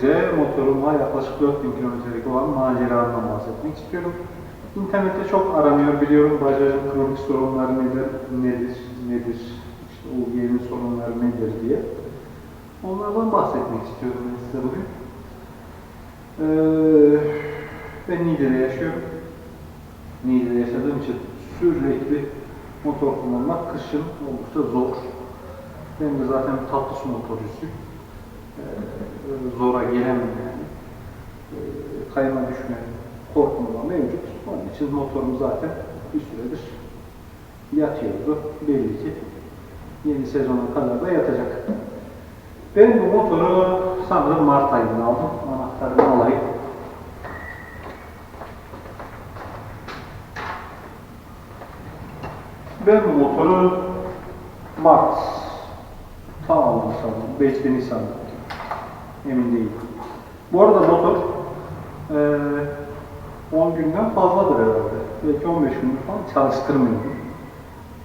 size motorumla yaklaşık 4000 kilometrelik olan maceramdan bahsetmek istiyorum. İnternette çok aranıyor biliyorum. Bajajın kronik sorunları nedir, nedir, nedir, işte UG'nin sorunları nedir diye. Onlardan bahsetmek istiyorum ben size bugün. Ee, ben Niğde'de yaşıyorum. Niğde'de yaşadığım için sürekli motor kullanmak kışın oldukça zor. Ben de zaten tatlı su motorcusuyum. Ee, zora gelemem yani. Kayma düşme korkum da mevcut. Onun için motorum zaten bir süredir yatıyordu. Belli ki yeni sezona kadar da yatacak. Ben bu motoru sanırım Mart ayında aldım. Anahtarını alayım. Ben bu motoru Mart sanırım. Belki de Nisan'da. Emin değilim. Bu arada motor eee 10 günden fazladır herhalde. Belki 15 gündür falan çalıştırmıyorum.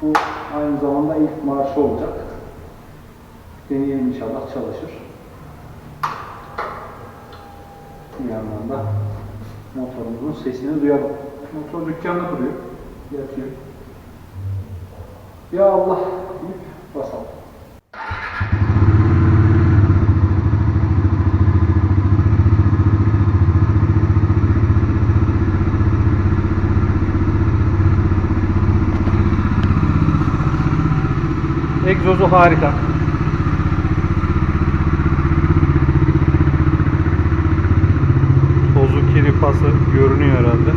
Bu aynı zamanda ilk marşı olacak. Deneyelim inşallah çalışır. Bir yandan da motorumuzun sesini duyalım. Motor dükkanda duruyor. Yatıyor. Ya Allah deyip basalım. Egzozu harika. Tozu kiri pası görünüyor herhalde.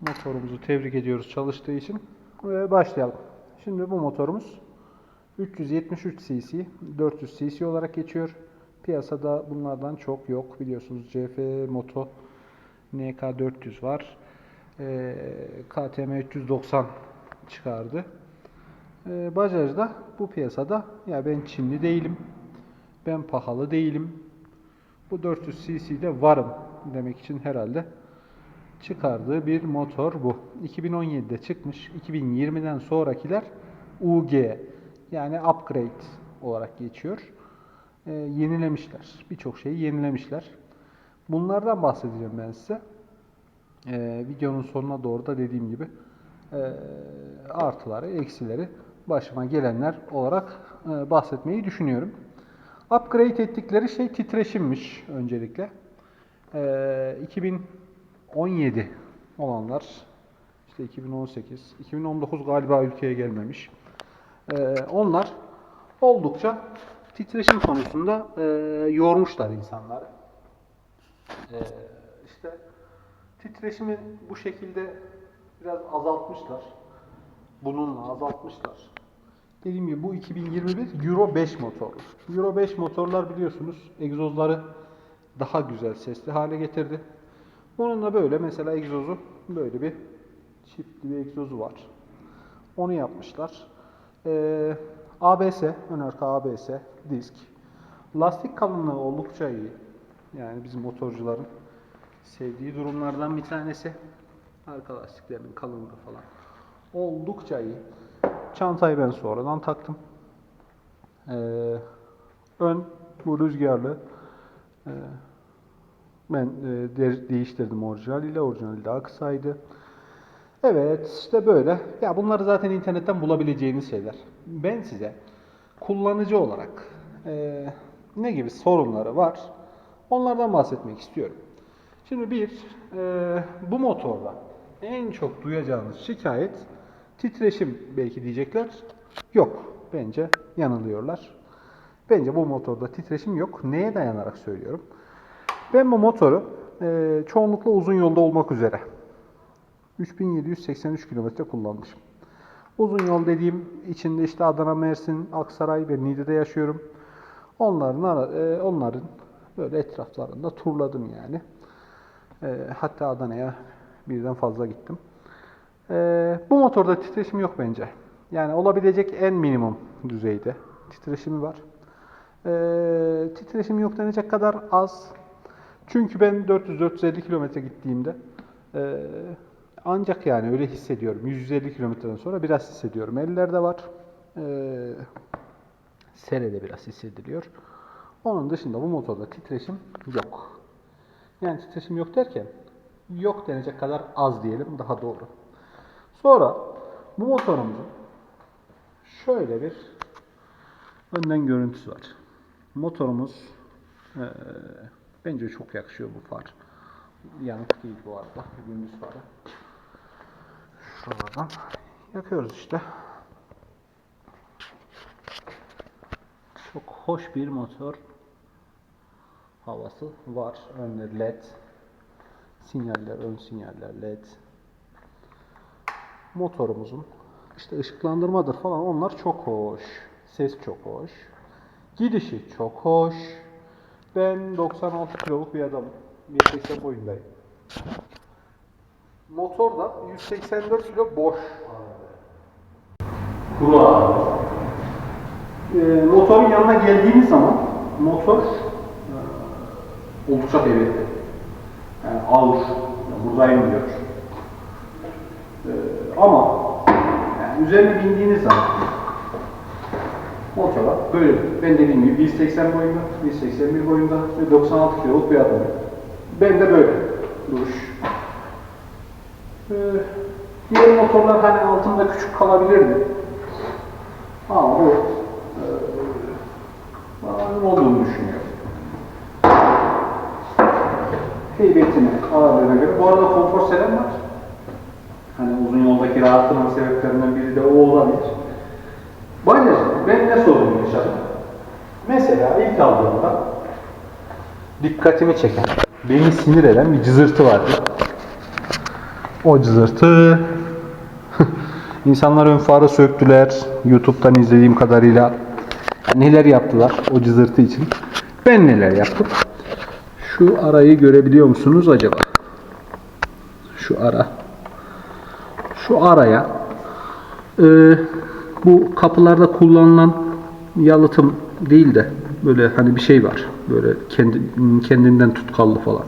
Motorumuzu tebrik ediyoruz çalıştığı için. Ve başlayalım. Şimdi bu motorumuz 373 cc, 400 cc olarak geçiyor. Piyasada bunlardan çok yok. Biliyorsunuz CF Moto NK 400 var. Ee, KTM 390 çıkardı. Ee, Bajaj'da bu piyasada ya ben Çinli değilim. Ben pahalı değilim. Bu 400 cc'de varım demek için herhalde çıkardığı bir motor bu. 2017'de çıkmış. 2020'den sonrakiler UG yani upgrade olarak geçiyor. Ee, yenilemişler. Birçok şeyi yenilemişler. Bunlardan bahsedeceğim ben size. Ee, videonun sonuna doğru da dediğim gibi e, artıları, eksileri başıma gelenler olarak e, bahsetmeyi düşünüyorum. Upgrade ettikleri şey titreşimmiş öncelikle. Ee, 2017 olanlar işte 2018, 2019 galiba ülkeye gelmemiş. Ee, onlar oldukça titreşim konusunda e, yormuşlar insanları. Ee, işte titreşimi bu şekilde biraz azaltmışlar. Bununla azaltmışlar. Dediğim gibi bu 2021 Euro 5 motorlu. Euro 5 motorlar biliyorsunuz egzozları daha güzel sesli hale getirdi. Bununla böyle mesela egzozu böyle bir çiftli bir egzozu var. Onu yapmışlar. Ee, ABS, ön arka ABS, disk. Lastik kalınlığı oldukça iyi. Yani bizim motorcuların sevdiği durumlardan bir tanesi. Arka lastiklerinin kalınlığı falan. Oldukça iyi. Çantayı ben sonradan taktım. Ee, ön bu rüzgarlı. Ee, ben e, de- değiştirdim orijinaliyle. Orijinali daha kısaydı. Evet işte böyle. Ya bunları zaten internetten bulabileceğiniz şeyler. Ben size kullanıcı olarak e, ne gibi sorunları var onlardan bahsetmek istiyorum. Şimdi bir, e, bu motorda en çok duyacağınız şikayet titreşim belki diyecekler. Yok. Bence yanılıyorlar. Bence bu motorda titreşim yok. Neye dayanarak söylüyorum? Ben bu motoru e, çoğunlukla uzun yolda olmak üzere 3783 kilometre kullanmışım. Uzun yol dediğim içinde işte Adana, Mersin, Aksaray ve Niğde'de yaşıyorum. Onların e, onların böyle etraflarında turladım yani. E, hatta Adana'ya birden fazla gittim. E, bu motorda titreşim yok bence. Yani olabilecek en minimum düzeyde titreşimi var. Titreşim yok denecek kadar az. Çünkü ben 400-450 kilometre gittiğimde ancak yani öyle hissediyorum. 150 kilometreden sonra biraz hissediyorum. Ellerde var. Ee, serede biraz hissediliyor. Onun dışında bu motorda titreşim yok. Yani titreşim yok derken yok denecek kadar az diyelim daha doğru. Sonra bu motorumuzun şöyle bir önden görüntüsü var. Motorumuz eee, bence çok yakışıyor bu far. Yanık değil bu arada. Gündüz farı. Şuralardan yakıyoruz işte. Çok hoş bir motor havası var. Önleri led. Sinyaller, ön sinyaller led. Motorumuzun işte ışıklandırmadır falan onlar çok hoş. Ses çok hoş. Gidişi çok hoş. Ben 96 kiloluk bir adamım. 180 boyundayım. Motor da 184 kilo boş. Kuru. Ee, motorun yanına geldiğimiz zaman motor e, oldukça kuvvetli. Yani ağır. Yani buradayım diyor. Ee, ama yani üzerine bindiğiniz zaman motora böyle. Ben dediğim gibi 180 boyunda, 181 boyunda ve 96 kiloluk bir adamım. Ben de böyle duruş. Ee, diğer motorlar hani altında küçük kalabilirdi. Ama bu e, bana olduğunu düşünüyorum. Heybetine, ağırlığına göre. Bu arada konfor seven var. Hani uzun yoldaki rahatlığının sebeplerinden biri de o olabilir. Balyacı, ben ne sorun yaşadım? Mesela ilk aldığımda dikkatimi çeken, beni sinir eden bir cızırtı vardı. O cızırtı İnsanlar ön farı söktüler. YouTube'dan izlediğim kadarıyla neler yaptılar o cızırtı için. Ben neler yaptım? Şu arayı görebiliyor musunuz acaba? Şu ara. Şu araya e, bu kapılarda kullanılan yalıtım değil de böyle hani bir şey var. Böyle kendi, kendinden tutkallı falan.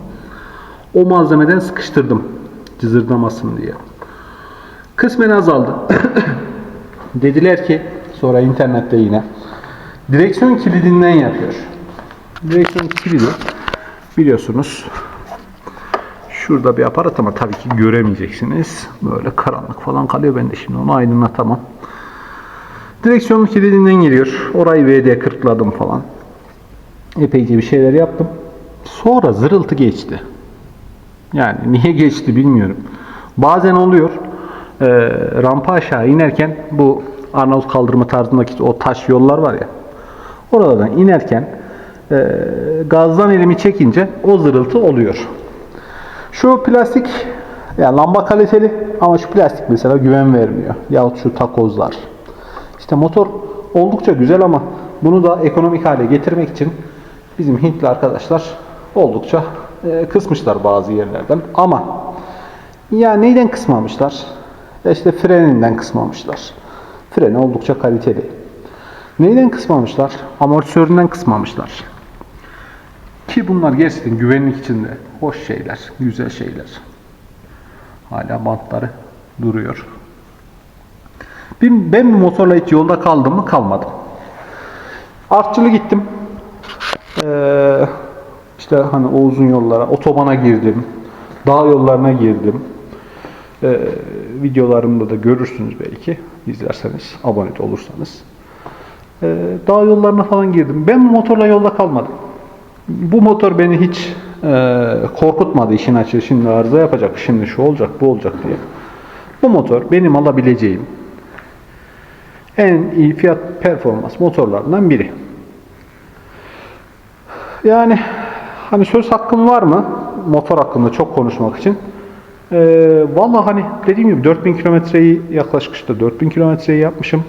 O malzemeden sıkıştırdım cızırdamasın diye. Kısmen azaldı. Dediler ki sonra internette yine direksiyon kilidinden yapıyor. Direksiyon kilidi biliyorsunuz şurada bir aparat ama tabii ki göremeyeceksiniz. Böyle karanlık falan kalıyor ben de şimdi onu aydınlatamam. Direksiyon kilidinden geliyor. Orayı VD kırkladım falan. Epeyce bir şeyler yaptım. Sonra zırıltı geçti. Yani niye geçti bilmiyorum. Bazen oluyor. Ee, rampa aşağı inerken bu Arnavut kaldırma tarzındaki o taş yollar var ya. Oralardan inerken e, gazdan elimi çekince o zırıltı oluyor. Şu plastik yani lamba kaliteli ama şu plastik mesela güven vermiyor. Yahut şu takozlar. İşte motor oldukça güzel ama bunu da ekonomik hale getirmek için bizim Hintli arkadaşlar oldukça e, kısmışlar bazı yerlerden. Ama ya neyden kısmamışlar? Ya işte freninden kısmamışlar. Freni oldukça kaliteli. Neyden kısmamışlar? Amortisöründen kısmamışlar. Ki bunlar gerçekten güvenlik içinde hoş şeyler, güzel şeyler. Hala bantları duruyor. Ben, ben bu motorla hiç yolda kaldım mı? Kalmadım. Artçılı gittim. Ee, işte hani o uzun yollara, otobana girdim. Dağ yollarına girdim. Ee, videolarımda da görürsünüz belki. izlerseniz, abone olursanız. Ee, dağ yollarına falan girdim. Ben motorla yolda kalmadım. Bu motor beni hiç e, korkutmadı işin açığı. Şimdi arıza yapacak, şimdi şu olacak, bu olacak diye. Bu motor benim alabileceğim en iyi fiyat performans motorlarından biri. Yani hani söz hakkım var mı motor hakkında çok konuşmak için? Ee, Valla hani dediğim gibi 4000 kilometreyi yaklaşık işte 4000 kilometreyi yapmışım.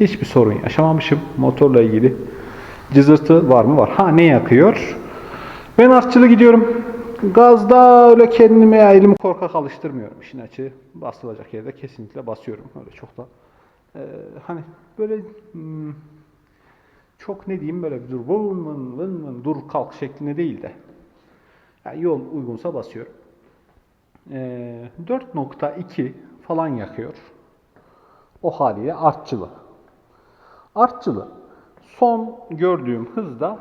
Hiçbir sorun yaşamamışım motorla ilgili. Cızırtı var mı? Var. Ha ne yakıyor? Ben artçılı gidiyorum. Gazda öyle kendime elimi korkak alıştırmıyorum işin açığı. Basılacak yerde kesinlikle basıyorum. Öyle çok da. Ee, hani böyle hmm, çok ne diyeyim böyle dur vın vın vın vın dur kalk şeklinde değil de yani yol uygunsa basıyorum. Ee, 4.2 falan yakıyor. O haliyle artçılı. Artçılı. Son gördüğüm hızda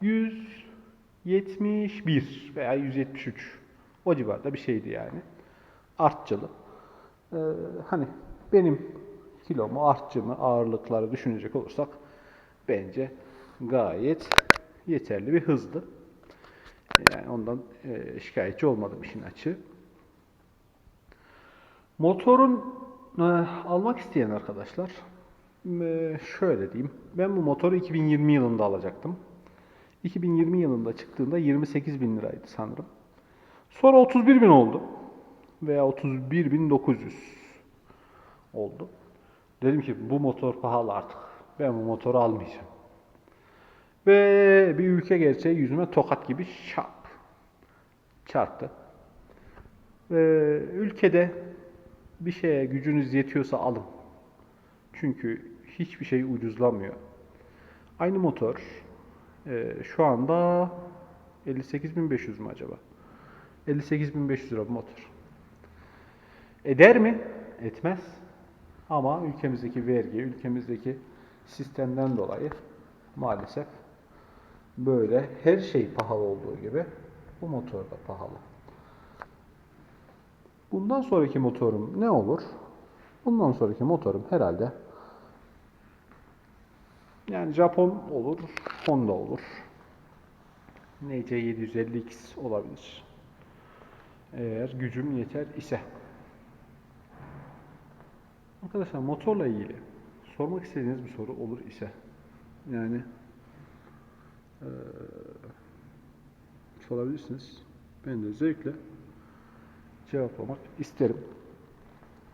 171 veya 173 o civarda bir şeydi yani. Artçılı. Ee, hani benim kilomu, artçımı, ağırlıkları düşünecek olursak bence gayet yeterli bir hızdı. Yani ondan e, şikayetçi olmadım işin açığı. Motorun e, almak isteyen arkadaşlar e, şöyle diyeyim. Ben bu motoru 2020 yılında alacaktım. 2020 yılında çıktığında 28 bin liraydı sanırım. Sonra 31 bin oldu. Veya 31 bin 900 oldu. Dedim ki bu motor pahalı artık. Ben bu motoru almayacağım. Ve bir ülke gerçeği yüzüme tokat gibi şap çarptı. Ee, ülkede bir şeye gücünüz yetiyorsa alın. Çünkü hiçbir şey ucuzlamıyor. Aynı motor e, şu anda 58.500 mü acaba? 58.500 lira bu motor. Eder mi? Etmez. Ama ülkemizdeki vergi, ülkemizdeki sistemden dolayı maalesef böyle her şey pahalı olduğu gibi bu motor da pahalı. Bundan sonraki motorum ne olur? Bundan sonraki motorum herhalde yani Japon olur, Honda olur. NC750X olabilir. Eğer gücüm yeter ise. Arkadaşlar motorla ilgili sormak istediğiniz bir soru olur ise yani eee sorabilirsiniz. Ben de zevkle cevaplamak isterim.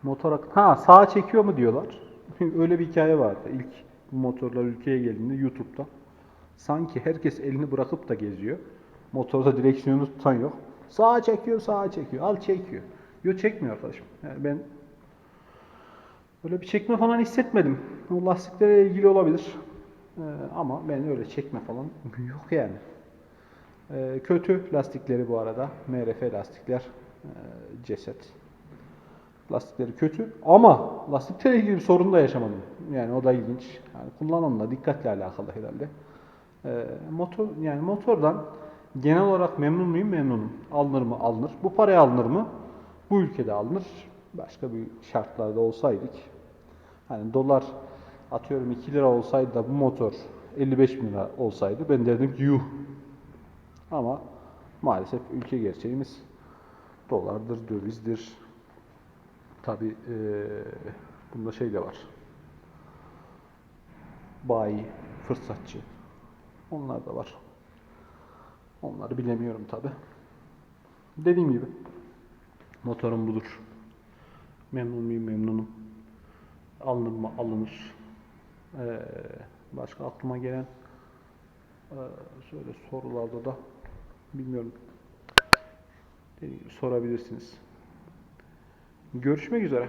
Motor ha sağa çekiyor mu diyorlar. Öyle bir hikaye vardı ilk motorlar ülkeye geldiğinde YouTube'da. Sanki herkes elini bırakıp da geziyor. Motorda direksiyonu tutan yok. Sağa çekiyor, sağa çekiyor. Al çekiyor. Yok çekmiyor arkadaşım. Yani ben Böyle bir çekme falan hissetmedim. O lastiklerle ilgili olabilir. Ee, ama ben öyle çekme falan yok yani. Ee, kötü lastikleri bu arada. MRF lastikler. Ee, ceset. Lastikleri kötü ama lastiklerle ilgili bir sorun da yaşamadım. Yani o da ilginç. Yani kullanımla dikkatle alakalı herhalde. Ee, motor yani motordan genel olarak memnun muyum? Memnunum. Alınır mı? Alınır. Bu paraya alınır mı? Bu ülkede alınır. Başka bir şartlarda olsaydık hani dolar atıyorum 2 lira olsaydı da bu motor 55 bin lira olsaydı ben derdim ki yuh. Ama maalesef ülke gerçeğimiz dolardır, dövizdir. Tabi eee bunda şey de var. Bayi, fırsatçı. Onlar da var. Onları bilemiyorum tabi. Dediğim gibi motorum budur. Memnun muyum? Memnunum. Alınır mı? Alınır. Ee, başka aklıma gelen e, şöyle sorularda da bilmiyorum. Sorabilirsiniz. Görüşmek üzere.